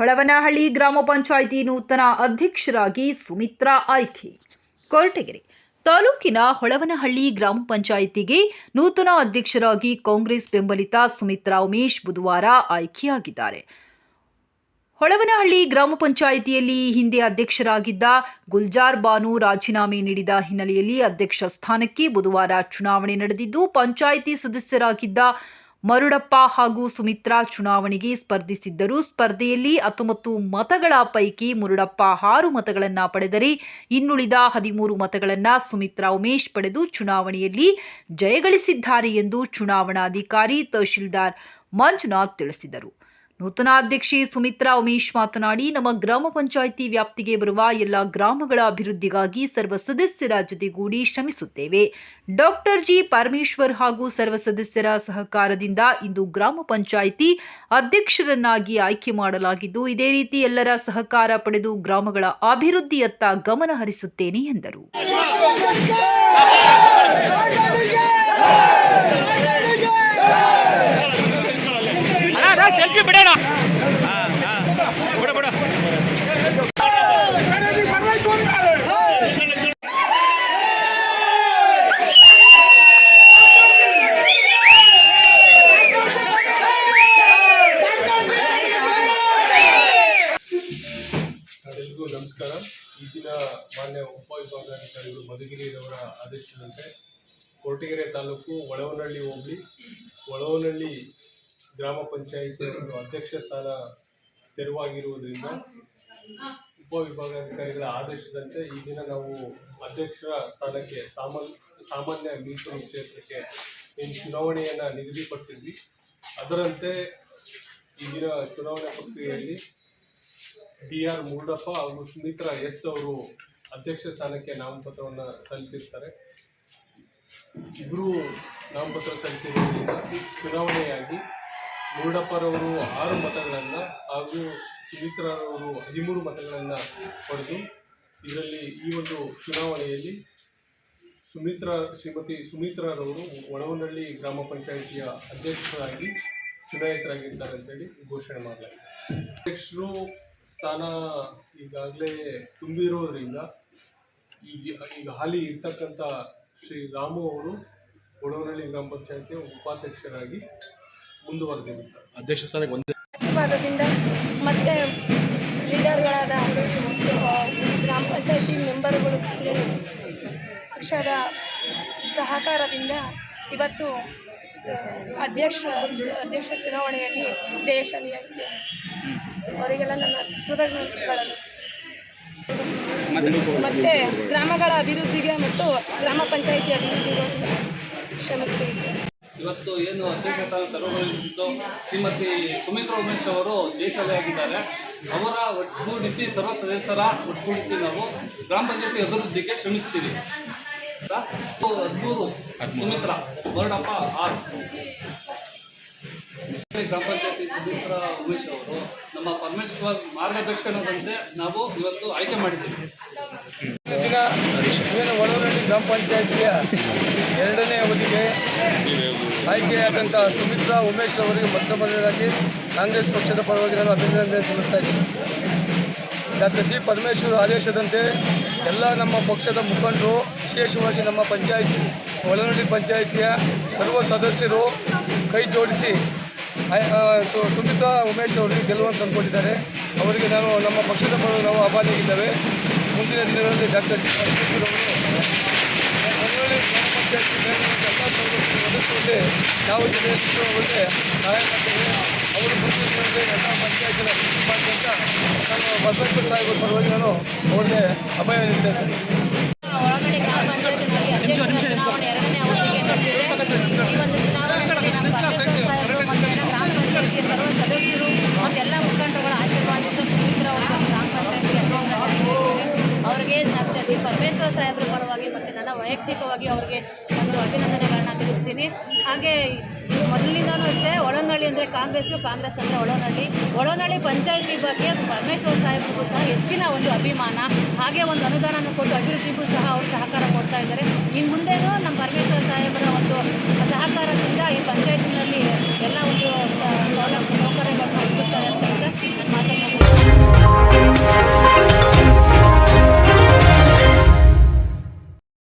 ಹೊಳವನಹಳ್ಳಿ ಗ್ರಾಮ ಪಂಚಾಯಿತಿ ನೂತನ ಅಧ್ಯಕ್ಷರಾಗಿ ಸುಮಿತ್ರಾ ಆಯ್ಕೆ. ಕೊರಟಗೆರೆ ತಾಲೂಕಿನ ಹೊಳವನಹಳ್ಳಿ ಗ್ರಾಮ ಪಂಚಾಯಿತಿಗೆ ನೂತನ ಅಧ್ಯಕ್ಷರಾಗಿ ಕಾಂಗ್ರೆಸ್ ಬೆಂಬಲಿತ ಸುಮಿತ್ರಾ ಉಮೇಶ್ ಬುಧವಾರ ಆಯ್ಕೆಯಾಗಿದ್ದಾರೆ. ಹೊಳವನಹಳ್ಳಿ ಗ್ರಾಮ ಪಂಚಾಯಿತಿಯಲ್ಲಿ ಹಿಂದೆ ಅಧ್ಯಕ್ಷರಾಗಿದ್ದ ಗುಲ್ಜಾರ್ ಬಾನು ರಾಜೀನಾಮೆ ನೀಡಿದ ಹಿನ್ನೆಲೆಯಲ್ಲಿ ಅಧ್ಯಕ್ಷ ಸ್ಥಾನಕ್ಕೆ ಬುಧವಾರ ಚುನಾವಣೆ ನಡೆದಿದ್ದು, ಪಂಚಾಯಿತಿ ಸದಸ್ಯರಾಗಿದ್ದ ಮರುಡಪ್ಪ ಹಾಗೂ ಸುಮಿತ್ರಾ ಚುನಾವಣೆಗೆ ಸ್ಪರ್ಧಿಸಿದ್ದರು ಸ್ಪರ್ಧೆಯಲ್ಲಿ ಹತ್ತೊಂಬತ್ತು ಮತಗಳ ಪೈಕಿ ಮುರುಡಪ್ಪ ಆರು ಮತಗಳನ್ನು ಪಡೆದರೆ ಇನ್ನುಳಿದ ಹದಿಮೂರು ಮತಗಳನ್ನು ಸುಮಿತ್ರಾ ಉಮೇಶ್ ಪಡೆದು ಚುನಾವಣೆಯಲ್ಲಿ ಜಯಗಳಿಸಿದ್ದಾರೆ ಎಂದು ಚುನಾವಣಾಧಿಕಾರಿ ತಹಶೀಲ್ದಾರ್ ಮಂಜುನಾಥ್ ತಿಳಿಸಿದರು. ನೂತನ ಅಧ್ಯಕ್ಷೆ ಸುಮಿತ್ರಾ ಉಮೇಶ್ ಮಾತನಾಡಿ, ನಮ್ಮ ಗ್ರಾಮ ಪಂಚಾಯಿತಿ ವ್ಯಾಪ್ತಿಗೆ ಬರುವ ಎಲ್ಲ ಗ್ರಾಮಗಳ ಅಭಿವೃದ್ಧಿಗಾಗಿ ಸರ್ವ ಸದಸ್ಯರ ಜೊತೆಗೂಡಿ ಶ್ರಮಿಸುತ್ತೇವೆ. Doctor G. ಪರಮೇಶ್ವರ್ ಹಾಗೂ ಸರ್ವ ಸದಸ್ಯರ ಸಹಕಾರದಿಂದ ಇಂದು ಗ್ರಾಮ ಪಂಚಾಯಿತಿ ಅಧ್ಯಕ್ಷರನ್ನಾಗಿ ಆಯ್ಕೆ ಮಾಡಲಾಗಿದ್ದು, ಇದೇ ರೀತಿ ಎಲ್ಲರ ಸಹಕಾರ ಪಡೆದು ಗ್ರಾಮಗಳ ಅಭಿವೃದ್ಧಿಯತ್ತ ಗಮನ ಹರಿಸುತ್ತೇನೆ ಎಂದರು. ಮಾನ್ಯ ಉಪವಿಭಾಗಾಧಿಕಾರಿಗಳು ಮಧುಗಿರಿಯವರ ಆದೇಶದಂತೆ ಕೊರಟಗೆರೆ ತಾಲೂಕು ಒಳವನಹಳ್ಳಿ ಹೋಬಳಿ ಒಳವನಹಳ್ಳಿ ಗ್ರಾಮ ಪಂಚಾಯಿತಿ ಅಧ್ಯಕ್ಷ ಸ್ಥಾನ ತೆರವಾಗಿರುವುದರಿಂದ ಉಪವಿಭಾಗಾಧಿಕಾರಿಗಳ ಆದೇಶದಂತೆ ಈ ದಿನ ನಾವು ಅಧ್ಯಕ್ಷರ ಸ್ಥಾನಕ್ಕೆ ಸಾಮಾನ್ಯ ಮೀಸಲು ಕ್ಷೇತ್ರಕ್ಕೆ ಚುನಾವಣೆಯನ್ನು ನಿಗದಿಪಡಿಸಿದ್ವಿ. ಅದರಂತೆ ಈಗಿನ ಚುನಾವಣಾ ಪ್ರಕ್ರಿಯೆಯಲ್ಲಿ ಡಿ ಆರ್ ಮುರುಡಪ್ಪ ಹಾಗೂ ಸುಮಿತ್ರಾ ಎಸ್ ಅವರು ಅಧ್ಯಕ್ಷ ಸ್ಥಾನಕ್ಕೆ ನಾಮಪತ್ರವನ್ನು ಸಲ್ಲಿಸಿರ್ತಾರೆ. ಇಬ್ಬರು ನಾಮಪತ್ರ ಸಲ್ಲಿಸಿರುವುದರಿಂದ ಚುನಾವಣೆಯಾಗಿ ಮುರುಡಪ್ಪರವರು ಆರು ಮತಗಳನ್ನು ಹಾಗೂ ಸುಮಿತ್ರಾರವರು ಹದಿಮೂರು ಮತಗಳನ್ನು ಪಡೆದು ಇದರಲ್ಲಿ ಈ ಒಂದು ಚುನಾವಣೆಯಲ್ಲಿ ಸುಮಿತ್ರಾ ಶ್ರೀಮತಿ ಸುಮಿತ್ರರವರು ಒಳವನಹಳ್ಳಿ ಗ್ರಾಮ ಪಂಚಾಯಿತಿಯ ಅಧ್ಯಕ್ಷರಾಗಿ ಚುನಾಯಿತರಾಗಿರ್ತಾರೆ ಅಂತೇಳಿ ಘೋಷಣೆ ಮಾಡಲಾಗಿದೆ. ಅಧ್ಯಕ್ಷರು ಸ್ಥಾನ ಈಗಾಗಲೇ ತುಂಬಿರೋದ್ರಿಂದ ಈಗ ಈಗ ಹಾಲಿ ಇರ್ತಕ್ಕಂಥ ಶ್ರೀ ರಾಮು ಅವರು ಒಳವನಹಳ್ಳಿ ಗ್ರಾಮ ಪಂಚಾಯತಿ ಉಪಾಧ್ಯಕ್ಷರಾಗಿ ಮುಂದುವರೆದಿರುತ್ತಾರೆ. ಅಧ್ಯಕ್ಷ ಸ್ಥಾನಕ್ಕೆ ಒಂದೇ ಆಶೀರ್ವಾದದಿಂದ ಮತ್ತೆ ಲೀಡರ್ಗಳಾದ ಗ್ರಾಮ ಪಂಚಾಯತಿ ಮೆಂಬರ್ಗಳು ಕಾಂಗ್ರೆಸ್ ಪಕ್ಷದ ಸಹಕಾರದಿಂದ ಇವತ್ತು ಅಧ್ಯಕ್ಷ ಅಧ್ಯಕ್ಷ ಚುನಾವಣೆಯಲ್ಲಿ ಜಯಶಾಲಿಯಾಗಿದೆ. ಅವರಿಗೆಲ್ಲ ನನ್ನ ಕೃತಜ್ಞತೆಗಳನ್ನು ಮತ್ತು ಗ್ರಾಮಗಳ ಅಭಿವೃದ್ಧಿಗೆ ಮತ್ತು ಗ್ರಾಮ ಪಂಚಾಯಿತಿ ಅಭಿವೃದ್ಧಿಗೋಸ್ಕರ ಶ್ರಮಿಸ್ತೀವಿ ಸರ್ ಇವತ್ತು ಏನು ಅಧ್ಯಕ್ಷ ಸ್ಥಾನ ಶ್ರೀಮತಿ ಸುಮಿತ್ರಾ ಉಮೇಶ್ ಅವರು ಜಯಶಾಲಿಯಾಗಿದ್ದಾರೆ ಅವರ ಒಟ್ಟುಗೂಡಿಸಿ ಸರ್ವ ಸದಸ್ಯರ ಒಟ್ಟುಗೂಡಿಸಿ ನಾವು ಗ್ರಾಮ ಪಂಚಾಯತಿ ಅಭಿವೃದ್ಧಿಗೆ ಶ್ರಮಿಸ್ತೀವಿ? ಹದಿಮೂರು ಸುಮಿತ್ರಾ ವರ್ಣಪ್ಪ ಆರು. ಗ್ರಾಮ ಪಂಚಾಯತಿ ಸುಮಿತ್ರ ಉಮೇಶ್ ಅವರು ನಮ್ಮ ಪರಮೇಶ್ವರ್ ಮಾರ್ಗದರ್ಶನದಂತೆ ನಾವು ಇವತ್ತು ಆಯ್ಕೆ ಮಾಡಿದ್ದೀವಿ. ದಿನ ಒಳವನಹಳ್ಳಿ ಗ್ರಾಮ ಪಂಚಾಯತಿಯ ಎರಡನೇ ಅವಧಿಗೆ ಆಯ್ಕೆಯಾದಂಥ ಸುಮಿತ್ರಾ ಉಮೇಶ್ ಅವರಿಗೆ ಮೊದಲನೇದಾಗಿ ಕಾಂಗ್ರೆಸ್ ಪಕ್ಷದ ಪರವಾಗಿ ನಾನು ಅಭಿನಂದನೆ ಸಲ್ಲಿಸ್ತಾ ಇದ್ದೀನಿ. ಡಾಕ್ಟರ್ ಜಿ ಪರಮೇಶ್ವರ್ ಆದೇಶದಂತೆ ಎಲ್ಲ ನಮ್ಮ ಪಕ್ಷದ ಮುಖಂಡರು, ವಿಶೇಷವಾಗಿ ನಮ್ಮ ಪಂಚಾಯಿತಿ ಒಳನಡಿ ಪಂಚಾಯಿತಿಯ ಸರ್ವ ಸದಸ್ಯರು ಕೈ ಜೋಡಿಸಿ ಸುಮಿತ್ರಾ ಉಮೇಶ್ ಅವರಿಗೆ ಗೆಲುವನ್ನು ಅಂದ್ಕೊಂಡಿದ್ದಾರೆ. ಅವರಿಗೆ ನಾನು ನಮ್ಮ ಪಕ್ಷದ ಪರವಾಗಿ ನಾವು ಅಭಾನಿಯಾಗಿದ್ದೇವೆ ಮುಂದಿನ ದಿನಗಳಲ್ಲಿ ಡಾಕ್ಟರ್ ಜಿ. ಪರಮೇಶ್ವರ್ ಯಾವ ಜಿಲ್ಲೆಯಲ್ಲಿ ಅವರಿಗೆ ಸಹಾಯ ಮಾಡ್ತೇವೆ ಅವರು ಮುಂದಿನ ಎಲ್ಲ ನಾನು ಬಸವೇಶ್ವರ ಸಾಹೇಬರ ಪರವಾಗಿ ನಾನು ಅವರಿಗೆ ಅಭಯ ವೈಯಕ್ತಿಕವಾಗಿ ಅವರಿಗೆ ಒಂದು ಅಭಿನಂದನೆಗಳನ್ನ ತಿಳಿಸ್ತೀನಿ. ಹಾಗೆ ಮೊದಲಿಂದನೂ ಅಷ್ಟೇ ಒಳನಳ್ಳಿ ಅಂದರೆ ಕಾಂಗ್ರೆಸ್ಸು, ಕಾಂಗ್ರೆಸ್ ಅಂದರೆ ಒಳನಳ್ಳಿ. ಒಳನಳ್ಳಿ ಪಂಚಾಯತಿ ಬಗ್ಗೆ ಪರಮೇಶ್ವರ ಸಾಹೇಬ್ರಿಗೂ ಸಹ ಹೆಚ್ಚಿನ ಒಂದು ಅಭಿಮಾನ. ಹಾಗೆ ಒಂದು ಅನುದಾನವನ್ನು ಕೊಟ್ಟು ಅಭಿವೃದ್ಧಿಗೂ ಸಹ ಅವರು ಸಹಕಾರ ಕೊಡ್ತಾ ಇದ್ದಾರೆ. ಇನ್ನು ಮುಂದೆನೂ ನಮ್ಮ ಪರಮೇಶ್ವರ ಸಾಹೇಬರ ಒಂದು ಸಹಕಾರದಿಂದ ಈ ಪಂಚಾಯತಿನಲ್ಲಿ ಎಲ್ಲ